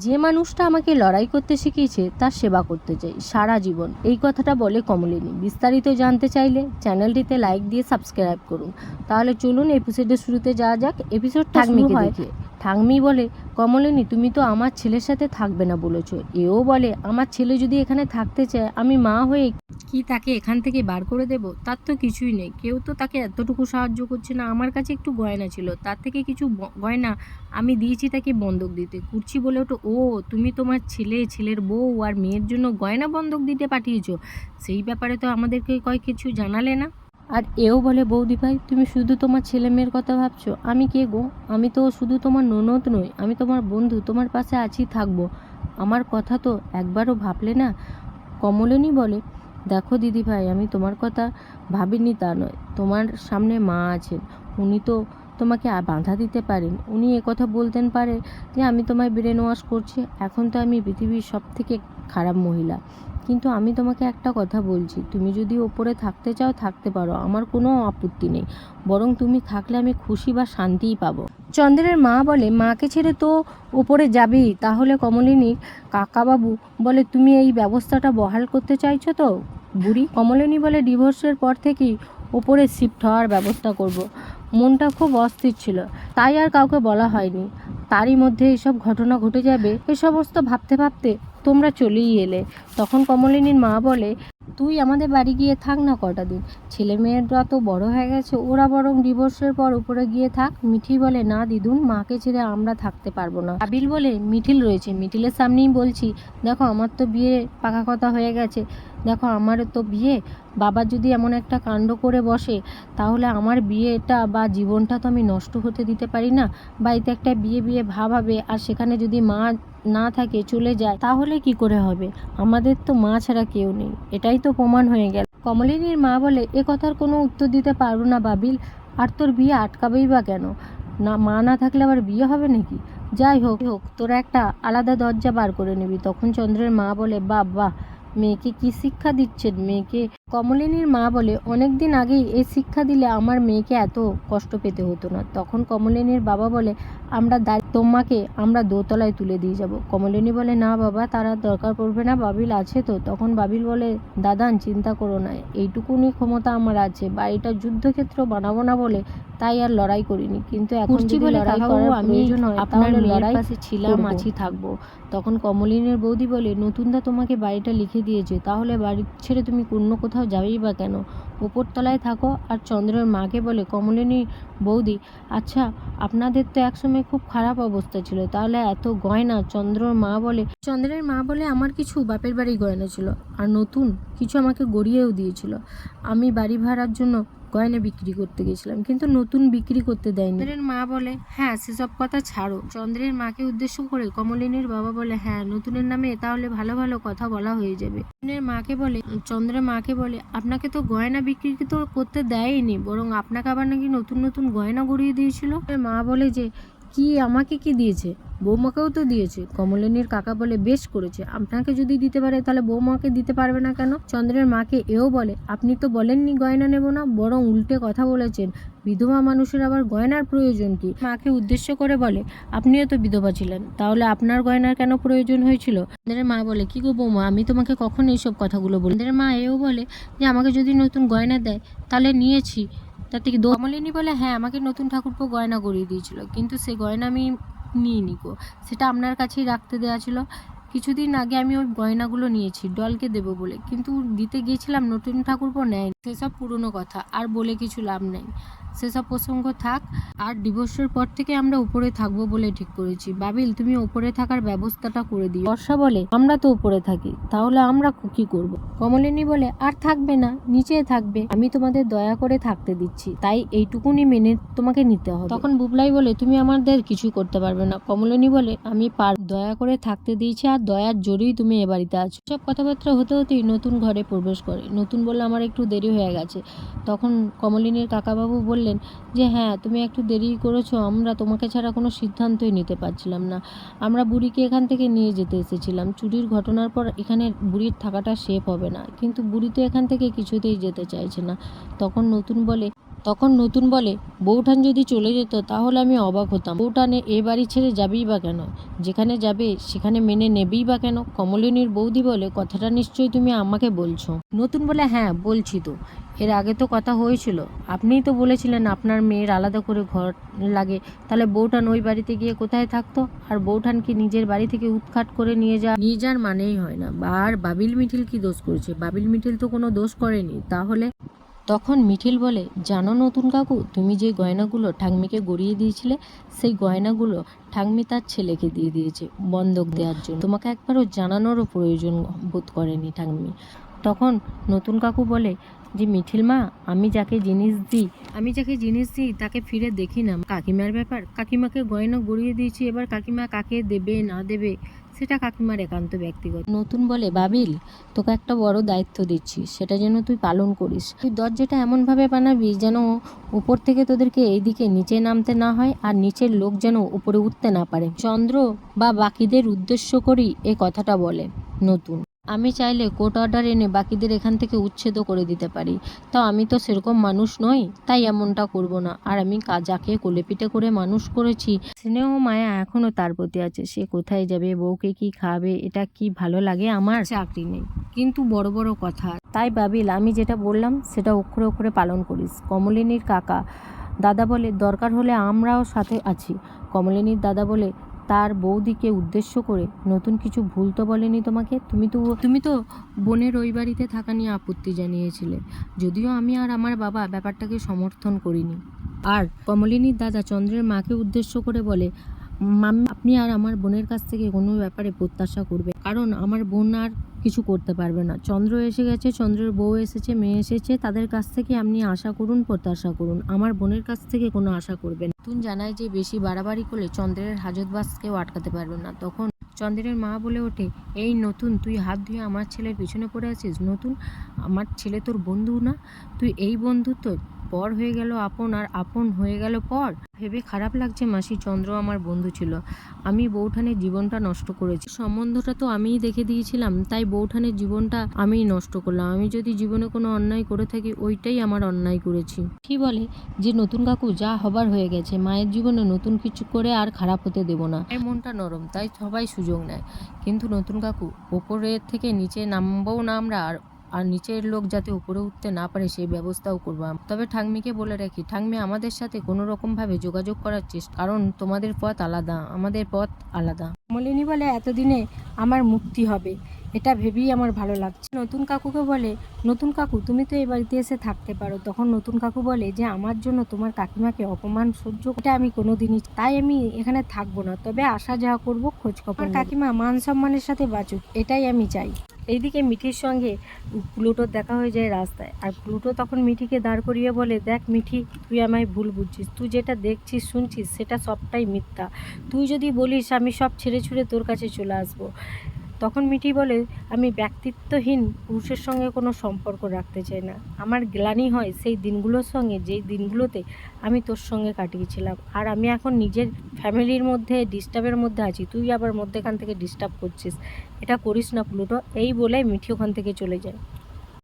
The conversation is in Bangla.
যে মানুষটা আমাকে লড়াই করতে শিখিয়েছে তার সেবা করতে চাই সারা জীবন। এই কথাটা বলে কমলিনী। বিস্তারিত জানতে চাইলে চ্যানেলটিতে লাইক দিয়ে সাবস্ক্রাইব করুন। তাহলে চলুন এপিসোডের শুরুতে যাওয়া যাক। এপিসোড থাকবে দেখে। ঠাকমি বলে, কমলিনী, তুমি তো আমার ছেলের সাথে থাকবে না বলেছ। এও বলে, আমার ছেলে যদি এখানে থাকতে চায়, আমি মা হয়ে কি তাকে এখান থেকে বার করে দেব? তার তো কিছুই নেই। কেউ তো তাকে এতটুকু সাহায্য করছে না। আমার কাছে একটু গয়না ছিল। তার থেকে কিছু গয়না আমি দিয়েছি তাকে বন্ধক দিতে। কুর্চি বলে ওঠো, ও, তুমি তোমার ছেলে, ছেলের বউ আর মেয়ের জন্য গয়না বন্ধক দিতে পাঠিয়েছো। সেই ব্যাপারে তো আমাদেরকে কয় কিছু জানালে না? আর এও বলে, বৌদি ভাই, তুমি শুধু তোমার ছেলে মেয়ের কথা ভাবছ? আমি কে গো? আমি তো শুধু তোমার ননদ নই, আমি তোমার বন্ধু, তোমার পাশে আছি, থাকব। আমার কথা তো একবারও ভাবলে না? কমলিনী বলে, দেখো দিদি ভাই, আমি তোমার কথা ভাবিনি তা নয়। তোমার সামনে মা আছেন। উনি তো তোমাকে বাধা দিতে পারেন। উনি কথা বলতেন পারে যে, আমি তোমায় ব্রেন ওয়াশ করছি। এখন তো আমি পৃথিবীর সব থেকে খারাপ মহিলা। কিন্তু আমি তোমাকে একটা কথা বলছি, তুমি যদি ওপরে থাকতে চাও থাকতে পারো, আমার কোনো আপত্তি নেই। বরং তুমি থাকলে আমি খুশি বা শান্তিই পাবো। চন্দ্রের মা বলে, মাকে ছেড়ে তো ওপরে যাবেই, তাহলে কমলিনীর কাকাবাবু বলে, তুমি এই ব্যবস্থাটা বহাল করতে চাইছো তো? বুড়ি কমলিনী বলে, ডিভোর্সের পর থেকেই ওপরে শিফট হওয়ার ব্যবস্থা করব। মনটা খুব অস্থির ছিল। তাই আর কাউকে বলা হয়নি। তারই মধ্যে এসব ঘটনা ঘটে যাবে, এ সমস্ত ভাবতে ভাবতে তোমরা চলেই এলে। তখন কমলিনীর মা বলে তুই আমাদের বাড়ি গিয়ে থাক না কটা দিন। ছেলে মেয়েরা তো বড় হয়ে গেছে, ওরা বরং ডিভোর্সের পর উপরে গিয়ে থাক। মিঠি বলে, না দিদুন, মাকে ছেড়ে আমরা থাকতে পারব না। আবিল বলে, মিঠিল রয়েছে, মিঠিলের সামনেই বলছি, দেখো, আমার তো বিয়ে পাকা কথা হয়ে গেছে। দেখো আমার তো বিয়ে। বাবা যদি এমন একটা কাণ্ড করে বসে, তাহলে আমার বিয়েটা বা জীবনটা তো আমি নষ্ট হতে দিতে পারি না। বাড়িতে একটা বিয়ে বিয়ে ভাব হবে। আর সেখানে যদি মা না থাকে, চলে যায়, তাহলে কি করে হবে? আমাদের তো মা ছাড়া কেউ নেই। এটাই তো প্রমাণ হয়ে গেল। কমলিনীর মা বলে, এ কথার কোনো উত্তর দিতে পারব না বাবিল। আর তোর বিয়ে আটকাবেই বা কেন? না, মা না থাকলে আবার বিয়ে হবে নাকি? যাই হোক হোক, তোরা একটা আলাদা দরজা বার করে নিবি। তখন চন্দ্রের মা বলে বাহ, মেয়েকে কি শিক্ষা দিচ্ছেন? মেয়েকে কমলিনীর মা বলে অনেক দিন আগেই এই শিক্ষা দিলে আমার মেয়েকে এত কষ্ট পেতে হতো না। তখন কমলিনীর বাবা বলে আমরা দায় তোমাকে আমরা দোতলায় তুলে দিয়ে যাব। কমলিনী বলে না বাবা তারা দরকার পড়বে না বাবিল আছে তো। তখন বাবিল বলে দাদান চিন্তা করো না এইটুকুনি ক্ষমতা আমার আছে বাড়িটা যুদ্ধক্ষেত্র বানাবো না বলে তাই আর লড়াই করিনি। কিন্তু এখন যদি লড়াই করার প্রয়োজন হয় আপনার লড়াই পাশে ছিলাম। আছি, থাকব। তখন কমলিনীর বৌদি বলে নতুনদা তোমাকে বাড়িটা লিখে দিয়েছে তাহলে বাড়ি ছেড়ে তুমি অন্য কোথাও যাবেই বা কেন? উপরতলায় থাকো আর চন্দ্রের মাকে বলে, কমলিনী বৌদি আচ্ছা আপনাদের তো একসময় খুব খারাপ অবস্থা ছিল, তাহলে এত গয়না? চন্দ্রর মা বলে, চন্দ্রের মা বলে আমার কিছু বাপের বাড়ি গয়না ছিল, আর নতুন কিছু আমাকে গড়িয়েও দিয়েছিল। আমি বাড়ি ভাড়ার জন্য গয়না বিক্রি করতে গেছিলাম, কিন্তু নতুন বিক্রি করতে দেয়নি। চন্দ্রের মা বলে হ্যাঁ সেসব কথা ছাড়ো। চন্দ্রের মাকে উদ্দেশ্য করে কমলিনীর বাবা বলে হ্যাঁ নতুনের নামে তাহলে ভালো ভালো কথা বলা হয়ে যাবে। নতুনের মাকে বলে চন্দ্রের মাকে বলে, আপনাকে তো গয়না বিক্রি তো করতে দেয়নি, বরং আপনাকে আবার নাকি নতুন নতুন গয়না গড়িয়ে দিয়েছিল? মা বলে যে কি আমাকে কি দিয়েছে? বৌমাকেও তো দিয়েছে। কমলিনীর কাকা বলে, বেশ করেছে। আপনাকে যদি দিতে পারে, তাহলে বৌমাকে দিতে পারবে না কেন? চন্দ্রের মাকে এও বলে, আপনি তো বলেননি গয়না নেব না, বরং উল্টে কথা বলেছেন। বিধবা মানুষের আবার গয়নার প্রয়োজন কি? মাকে উদ্দেশ্য করে বলে, আপনিও তো বিধবা ছিলেন, তাহলে আপনার গয়নার কেন প্রয়োজন হয়েছিল? চন্দ্রের মা বলে, কি গো বৌমা, আমি তোমাকে কখন এইসব কথাগুলো বলি চন্দ্রের মা এও বলে যে, আমাকে যদি নতুন গয়না দেয়, তাহলে নিয়েছি। তাতে থেকে দো- কমলিনী বলে হ্যাঁ আমাকে নতুন ঠাকুরপো গয়না গড়িয়ে দিয়েছিল, কিন্তু সে গয়না আমি নিইনি গো। সেটা আপনার কাছেই রাখতে দেওয়া ছিল। কিছুদিন আগে আমি ওই গয়নাগুলো নিয়েছি, ডলকে দেবো বলে। কিন্তু দিতে গিয়েছিলাম, নতুন ঠাকুরপো নেয় সেসব পুরনো কথা, আর বলে কিছু লাভ নেই। সেসব প্রসঙ্গ থাক, আর ডিভোর্সের পর থেকে আমরা উপরে থাকব বলে ঠিক করেছি। বাবিল, তুমি উপরে থাকার ব্যবস্থাটা করে দিও। বর্ষা বলে, আমরা তো উপরে থাকি, তাহলে আমরা কি করব? কমলিনী বলে, আর থাকবে না, নিচে থাকবে। আমি তোমাদের দয়া করে থাকতে দিচ্ছি, তাই এইটুকুনি মেনে তোমাকে নিতে হবে। তখন বুবলাই বলে, তুমি আমাদের কিছু করতে পারবে না। কমলিনী বলে, আমি পার দয়া করে থাকতে দিয়েছি আর দয়ার জোরেই তুমি এ বাড়িতে আছো। সব কথাবার্তা হতে হতেই নতুন ঘরে প্রবেশ করে। নতুন বলে আমার একটু দেরি হয়ে গেছে। তখন কমলিনীর কাকাবাবু বললেন যে হ্যাঁ তুমি একটু দেরি করেছ। আমরা তোমাকে ছাড়া কোনো সিদ্ধান্তই নিতে পারছিলাম না। আমরা বুড়িকে এখান থেকে নিয়ে যেতে এসেছিলাম। চুরির ঘটনার পর এখানে বুড়ির থাকাটা সেফ হবে না। কিন্তু বুড়ি তো এখান থেকে কিছুতেই যেতে চাইছে না। তখন নতুন বলে তখন নতুন বলে বউঠান যদি চলে যেত, তাহলে আমি অবাক হতাম। বউঠানে এ বাড়ি ছেড়ে যাবেই বা কেন? যেখানে যাবে, সেখানে মেনে নেবেই বা কেন? কমলিনীর বৌদি বলে, কথাটা নিশ্চয়ই তুমি আমাকে বলছো। নতুন বলে হ্যাঁ বলছি তো। এর আগে তো কথা হয়েছিল। আপনিই তো বলেছিলেন আপনার মেয়ের আলাদা করে ঘর লাগে। তাহলে বউঠান ওই বাড়িতে গিয়ে কোথায় থাকতো? আর বউঠান কি নিজের বাড়ি থেকে উৎখাট করে নিয়ে যা নিয়ে যাওয়ার মানেই হয় না। আর বাবিল মিঠিল কি দোষ করেছে? বাবিল মিঠিল তো কোনো দোষ করেনি। তাহলে তখন মিঠিল বলে, জানো নতুন কাকু, তুমি যে গয়নাগুলো ঠাকমিকে গড়িয়ে দিয়েছিলে, সেই গয়নাগুলো ঠাকমি তার ছেলেকে দিয়ে দিয়েছে বন্ধক দেওয়ার জন্য। তোমাকে একবারও জানানোরও প্রয়োজন বোধ করেনি ঠাকমি। তখন নতুন কাকু বলে যে মিঠিল মা আমি যাকে জিনিস দিই আমি যাকে জিনিস দিই তাকে ফিরে দেখি না। কাকিমার ব্যাপার কাকিমাকে গয়না গড়িয়ে দিয়েছি এবার কাকিমা কাকে দেবে না দেবে সেটা কাকিমার একান্ত ব্যক্তিগত। নতুন বলে বাবিল তোকে একটা বড় দায়িত্ব দিচ্ছি সেটা যেন তুই পালন করিস। তুই দরজাটা এমনভাবে বানাবি যেন উপর থেকে তোদেরকে এইদিকে নিচে নামতে না হয় আর নিচের লোক যেন উপরে উঠতে না পারে। চন্দ্র বা বাকিদের উদ্দেশ্য করি এ কথাটা বলে নতুন। আমি চাইলে কোর্ট অর্ডার এনে বাকিদের এখান থেকে উচ্ছেদ করে দিতে পারি। তাও আমি তো সেরকম মানুষ নই, তাই এমনটা করব না। আর আমি যাকে কোলেপিটে করে মানুষ করেছি, স্নেহ মায়া এখনও তার প্রতি আছে। সে কোথায় যাবে, বউকে কি খাবে, এটা কি ভালো লাগে আমার? চাকরি নেই। কিন্তু বড় বড় কথা। তাই বাবিল, আমি যেটা বললাম, সেটা অক্ষরে অক্ষরে পালন করিস। কমলিনীর কাকা, দাদা বলে, দরকার হলে আমরাও সাথে আছি। কমলিনীর দাদা বলে তার বৌদিকে উদ্দেশ্য করে নতুন কিছু ভুল তো বলেনি তোমাকে? তুমি তো তুমি তো বোনের ওই বাড়িতে থাকা নিয়ে আপত্তি জানিয়েছিলে। যদিও আমি আর আমার বাবা ব্যাপারটাকে সমর্থন করিনি। আর কমলিনীর দাদা চন্দ্রের মাকে উদ্দেশ্য করে বলে মাম আপনি আর আমার বোনের কাছ থেকে কোনো ব্যাপারে প্রত্যাশা করবে কারণ আমার বোন আর কিছু করতে পারবে না। চন্দ্র এসে গেছে, চন্দ্রের বউ এসেছে, মেয়ে এসেছে, তাদের কাছ থেকে আপনি আশা করুন, প্রত্যাশা করুন। আমার বোনের কাছ থেকে কোনো আশা করবেন নতুন জানায় যে বেশি বাড়াবাড়ি করলে চন্দ্রের হাজতবাস কেউ আটকাতে পারবে না। তখন চন্দ্রের মা বলে ওঠে, এই নতুন, তুই হাত ধুয়ে আমার ছেলের পিছনে পড়ে আছিস। নতুন, আমার ছেলে তোর বন্ধু না? তুই এই বন্ধুত্ব পর হয়ে গেল আপন আর আপন হয়ে গেল পর। ভেবে খারাপ লাগছে মাসি, চন্দ্র আমার বন্ধু ছিল। আমি বৌঠানের জীবনটা নষ্ট করেছি। সম্বন্ধটা তো আমিই দেখে দিয়েছিলাম, তাই বৌঠানের জীবনটা আমিই নষ্ট করলাম। আমি যদি জীবনে কোনো অন্যায় করে থাকি, ওইটাই আমার অন্যায় করেছি। কি বলে, যে নতুন কাকু, যা হবার হয়ে গেছে, মায়ের জীবনে নতুন কিছু করে আর খারাপ হতে দেব না। এর মনটা নরম, তাই সবাই সুযোগ নেয়। কিন্তু নতুন কাকু, ওপরের থেকে নিচে নামবও না আমরা, আর আর নিচের লোক যাতে উপরে উঠতে না পারে সেই ব্যবস্থাও করব তবে ঠাকমিকে বলে রাখি ঠাকমি আমাদের সাথে কোনো রকম ভাবে যোগাযোগ করার চেষ্টা কারণ তোমাদের পথ আলাদা আমাদের পথ আলাদা। মলিনী বলে এতদিনে আমার মুক্তি হবে। এটা ভেবেই আমার ভালো লাগছে। নতুন কাকুকে বলে নতুন কাকু তুমি তো এই বাড়িতে এসে থাকতে পারো। তখন নতুন কাকু বলে যে আমার জন্য তোমার কাকিমাকে অপমান সহ্য এটা আমি কোনোদিনই তাই আমি এখানে থাকব না। তবে আসা যাওয়া করব খোঁজ খবর কাকিমা মান সম্মানের সাথে বাঁচুক এটাই আমি চাই। এইদিকে মিঠির সঙ্গে প্লুটোর দেখা হয়ে যায় রাস্তায়। আর প্লুটো তখন মিঠিকে দাঁড় করিয়ে বলে, দেখ মিঠি, তুই আমায় ভুল বুঝছিস। তুই যেটা দেখছিস, শুনছিস, সেটা সবটাই মিথ্যা। তুই যদি বলিস, আমি সব ছেড়ে ছুড়ে তোর কাছে চলে আসব। তখন মিঠি বলে, আমি ব্যক্তিত্বহীন পুরুষের সঙ্গে কোনো সম্পর্ক রাখতে চাই না। আমার গ্লানি হয় সেই দিনগুলোর সঙ্গে, যেই দিনগুলোতে আমি তোর সঙ্গে কাটিয়েছিলাম। আর আমি এখন নিজের ফ্যামিলির মধ্যে, ডিস্টার্বের মধ্যে আছি। তুই আবার মধ্যেখান থেকে ডিস্টার্ব করছিস। এটা করিস না, প্লুটো। এই বলে মিঠি ওখান থেকে চলে যায়।